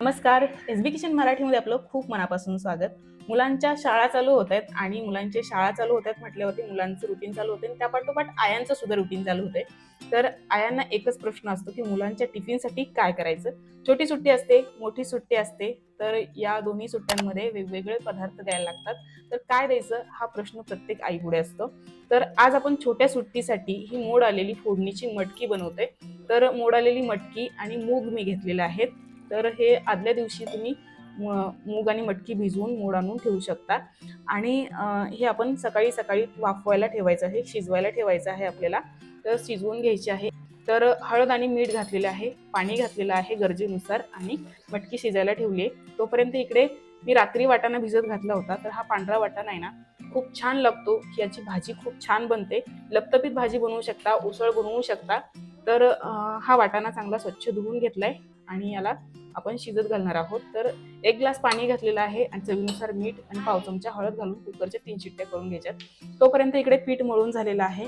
नमस्कार. एस बी किचन मराठीमध्ये आपलं खूप मनापासून स्वागत. मुलांच्या शाळा चालू होत आहेत आणि मुलांचे शाळा चालू होत आहेत म्हटल्यावरती मुलांचं रुटीन चालू होते आणि त्यापाठोपाठ आयांचं सुद्धा रुटीन चालू होते. तर आयांना एकच प्रश्न असतो की मुलांच्या टिफिनसाठी काय करायचं? छोटी सुट्टी असते मोठी सुट्टी असते तर या दोन्ही सुट्ट्यांमध्ये वेगवेगळे पदार्थ द्यायला लागतात. तर काय द्यायचं? हा प्रश्न प्रत्येक आईपुढे असतो. तर आज आपण छोट्या सुट्टीसाठी ही मोड आलेली फोडणीची मटकी बनवते तर मोड आलेली मटकी आणि मूग मी घेतलेले आहेत. तर हे आदल्या दिवशी तुम्ही म- मूग आणि मटकी भिजवून मोड आणून ठेवू शकता. आणि हे आपण सकाळी सकाळी वाफवायला ठेवायचं आहे शिजवायला ठेवायचं आहे आपल्याला. तर शिजवून घ्यायची आहे. तर हळद आणि मीठ घातलेलं आहे पाणी घातलेलं आहे गरजेनुसार आणि मटकी शिजायला ठेवली आहे. तोपर्यंत इकडे मी रात्री वाटाणा भिजत घातला होता तर हा पांढरा वाटाणा आहे ना खूप छान लागतो याची भाजी खूप छान बनते. लपतपीत भाजी बनवू शकता उसळ बनवू शकता. तर हा वाटाणा चांगला स्वच्छ धुवून घेतलाय. आणि याला आपण शिजत घालणार आहोत. तर एक ग्लास पाणी घातलेलं आहे आणि चवीनुसार मीठ आणि पाव चमचा हळद घालून कुकरच्या तीन शिट्ट्या करून घ्यायच्यात. तोपर्यंत इकडे पीठ मळून झालेलं आहे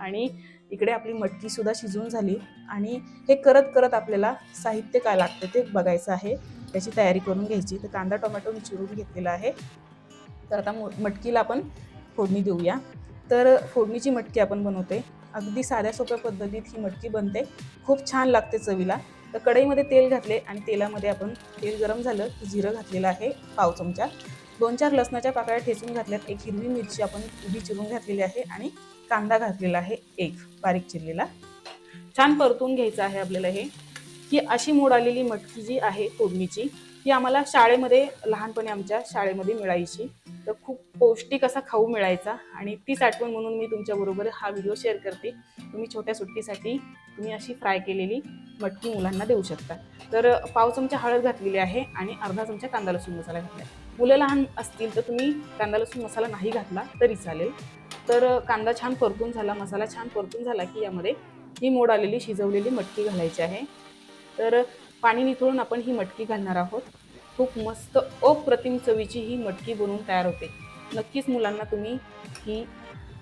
आणि इकडे आपली मटकी सुद्धा शिजून झाली आणि हे करत करत आपल्याला साहित्य काय लागतं ते बघायचं आहे. त्याची तयारी करून घ्यायची. तर कांदा टोमॅटो चिरून घेतलेला आहे. तर आता मो- मटकीला आपण फोडणी देऊया. तर फोडणीची मटकी आपण बनवते अगदी साध्या सोप्या पद्धतीत ही मटकी बनते. खूप छान लागते चवीला. तर कढईमध्ये तेल घातले आणि तेलामध्ये आपण तेल गरम झालं की जिरं घातलेलं आहे पाव चमचा. दोन चार लसणाच्या पाकळ्या ठेचून घातल्यात. एक हिरवी मिरची आपण उभी चिरून घातलेली आहे आणि कांदा घातलेला आहे एक बारीक चिरलेला. छान परतून घ्यायचं आहे आपल्याला हे. ही अशी मोड आलेली मटकी जी आहे फोडणीची ही आम्हाला शाळेमध्ये लहानपणी आमच्या शाळेमध्ये मिळायची. तर खूप पौष्टिक असा खाऊ मिळायचा आणि तीच आठवण म्हणून मी तुमच्याबरोबर हा व्हिडिओ शेअर करते. तुम्ही छोट्या सुट्टीसाठी तुम्ही अशी फ्राय केलेली मटकी मुलांना देऊ शकता. तर पाव चमचा हळद घातलेली आहे आणि अर्धा चमचा कांदा लसूण मसाला घातला मुलं लहान असतील तर तुम्ही कांदा लसूण मसाला नाही घातला तरी चालेल. तर कांदा छान परतून झाला मसाला छान परतून झाला की यामध्ये ही मोड आलेली शिजवलेली मटकी घालायची आहे. तर पाणी निथळून आपण ही मटकी घालणार आहोत. खूप मस्त अप्रतिम चवीची ही मटकी बनवून तयार होते. नक्कीच मुलांना तुम्ही ही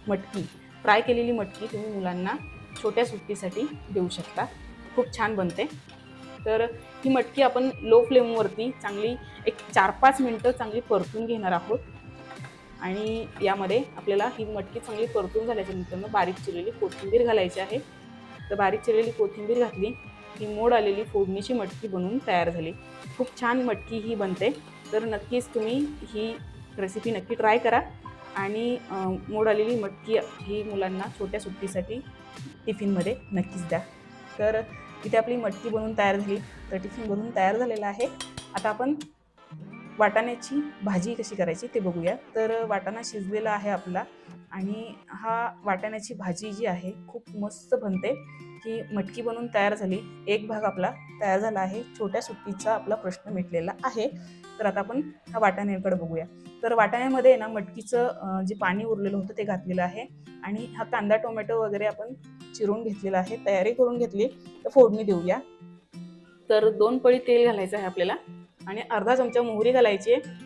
मटकी फ्राय केलेली मटकी तुम्ही मुलांना छोट्या सुट्टीसाठी देऊ शकता. खूप छान बनते. तर ही मटकी आपण लो फ्लेमवरती चांगली एक चार पाच मिनटं चांगली परतून घेणार आहोत. आणि यामध्ये आपल्याला ही मटकी चांगली परतून झाल्याच्यानंतर बारीक चिरलेली कोथिंबीर घालायची आहे. तर बारीक चिरलेली कोथिंबीर घातली ही मोड आलेली फोडणीची मटकी बनवून तयार झाली. खूप छान मटकी ही बनते. तर नक्कीच तुम्ही ही रेसिपी नक्की ट्राय करा. आणि मोड आलेली मटकी ही मुलांना छोट्या सुट्टीसाठी टिफिनमध्ये नक्कीच द्या. तर इथे आपली मटकी बनवून तयार झाली. तर टिफिन बनवून तयार झालेला आहे. आता आपण वाटाण्याची भाजी कशी करायची ते बघूया. तर वाटाणा शिजलेला आहे आपला. आणि हा वाटाण्याची भाजी जी आहे खूप मस्त बनते. ही मटकी बनवून तयार झाली. एक भाग आपला तयार झाला आहे. छोट्या सुट्टीचा आपला प्रश्न मिटलेला आहे. तर आता आपण हा वाटाण्याकडे बघूया. तर वाटाण्यामध्ये ना मटकीचं जे पाणी उरलेलं होतं ते घातलेलं आहे. आणि हा कांदा टोमॅटो वगैरे आपण चिरून घेतलेला आहे. तयारी करून घेतली. तर फोडणी देऊया. तर दोन पळी तेल घालायचं आहे आपल्याला. आणि अर्धा चमचा मोहरी घालायची आहे.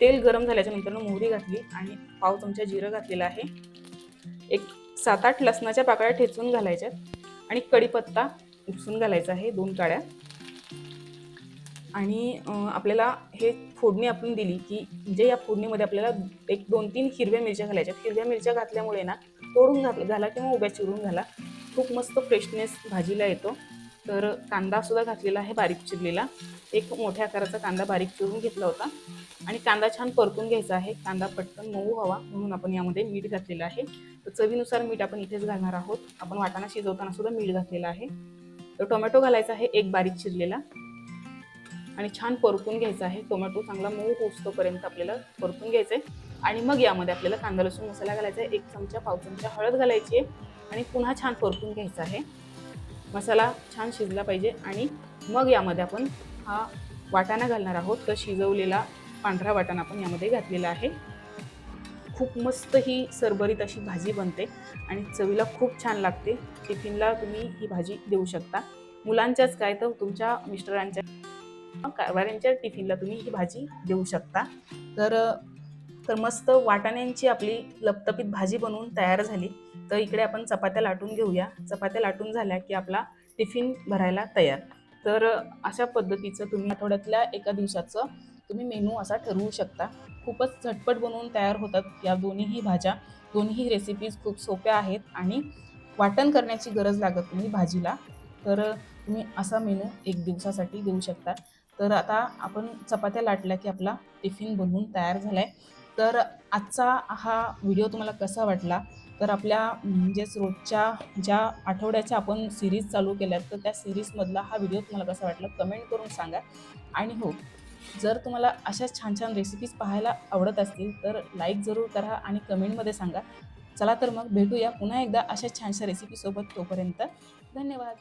तेल गरम झाल्याच्यानंतर मोहरी घातली आणि पाव चमचा जिरं घातलेलं आहे. एक सात आठ लसणाच्या पाकळ्या ठेचून घालायच्यात आणि कढीपत्ता उपसून घालायचा आहे दोन काड्या. आणि आपल्याला हे फोडणी आपण दिली की म्हणजे या फोडणीमध्ये आपल्याला एक दोन तीन हिरव्या मिरच्या घालायच्या हिरव्या मिरच्या घातल्यामुळे ना तोडून घात घाला किंवा उभ्या चिरून घाला. खूप मस्त फ्रेशनेस भाजीला येतो. तर कांदा सुद्धा घातलेला आहे बारीक चिरलेला. एक मोठ्या आकाराचा कांदा बारीक चिरून घेतला होता. आणि कांदा छान परतून घ्यायचा आहे. कांदा पटकन मऊ हवा म्हणून आपण यामध्ये मीठ घातलेलं आहे. तर चवीनुसार मीठ आपण इथेच घालणार आहोत. आपण वाटाणा शिजवताना सुद्धा मीठ घातलेलं आहे. तर टोमॅटो घालायचा आहे एक बारीक चिरलेला. आणि छान परतून घ्यायचा आहे. टोमॅटो चांगला मऊ पोचतोपर्यंत आपल्याला परतून घ्यायचं आहे आणि मग यामध्ये आपल्याला कांदा लसूण मसाला घालायचा आहे. एक चमचा पाव चमचा हळद घालायची आहे. आणि पुन्हा छान परतून घ्यायचा आहे. मसाला छान शिजला पाहिजे आणि मग यामध्ये आपण हा वाटाणा घालणार आहोत. तर शिजवलेला पांढरा वाटाणा आपण यामध्ये घातलेला आहे. खूप मस्त ही सरभरीत अशी भाजी बनते आणि चवीला खूप छान लागते. टिफिनला तुम्ही ही भाजी देऊ शकता. मुलांच्याच काय तर तुमच्या मिस्टरांच्या कारभाऱ्यांच्या टिफिनला तुम्ही ही भाजी देऊ शकता. तर तर मस्त वाटाण्यांची आपली लपतपीत भाजी बनवून तयार झाली. तर इकडे आपण चपात्या लाटून घेऊया. चपात्या लाटून झाल्या की आपला टिफिन भरायला तयार. तर अशा पद्धतीचं तुम्ही आठवड्यातल्या एका दिवसाचं तुम्ही मेनू असा ठरवू शकता. खूपच झटपट बनवून तयार होतात या दोन्हीही भाज्या. दोन्ही रेसिपीज खूप सोप्या आहेत आणि वाटण करण्याची गरज लागत नाही भाजीला. तर तुम्ही असा मेनू एक दिवसासाठी देऊ शकता. तर आता आपण चपात्या लाटल्या की आपला टिफिन बनवून तयार झाला आहे तर आजचा हा व्हिडिओ तुम्हाला कसा वाटला? तर आपल्या म्हणजेच रोजच्या ज्या आठवड्याच्या आपण सिरीज चालू केल्यात तर त्या सिरीजमधला हा व्हिडिओ तुम्हाला कसा वाटला? कमेंट करून सांगा. आणि हो जर तुम्हाला अशाच छान छान रेसिपीज पाहायला आवडत असतील तर लाईक जरूर करा आणि कमेंटमध्ये सांगा. चला तर मग भेटूया पुन्हा एकदा अशाच छानशा रेसिपीसोबत तोपर्यंत. धन्यवाद.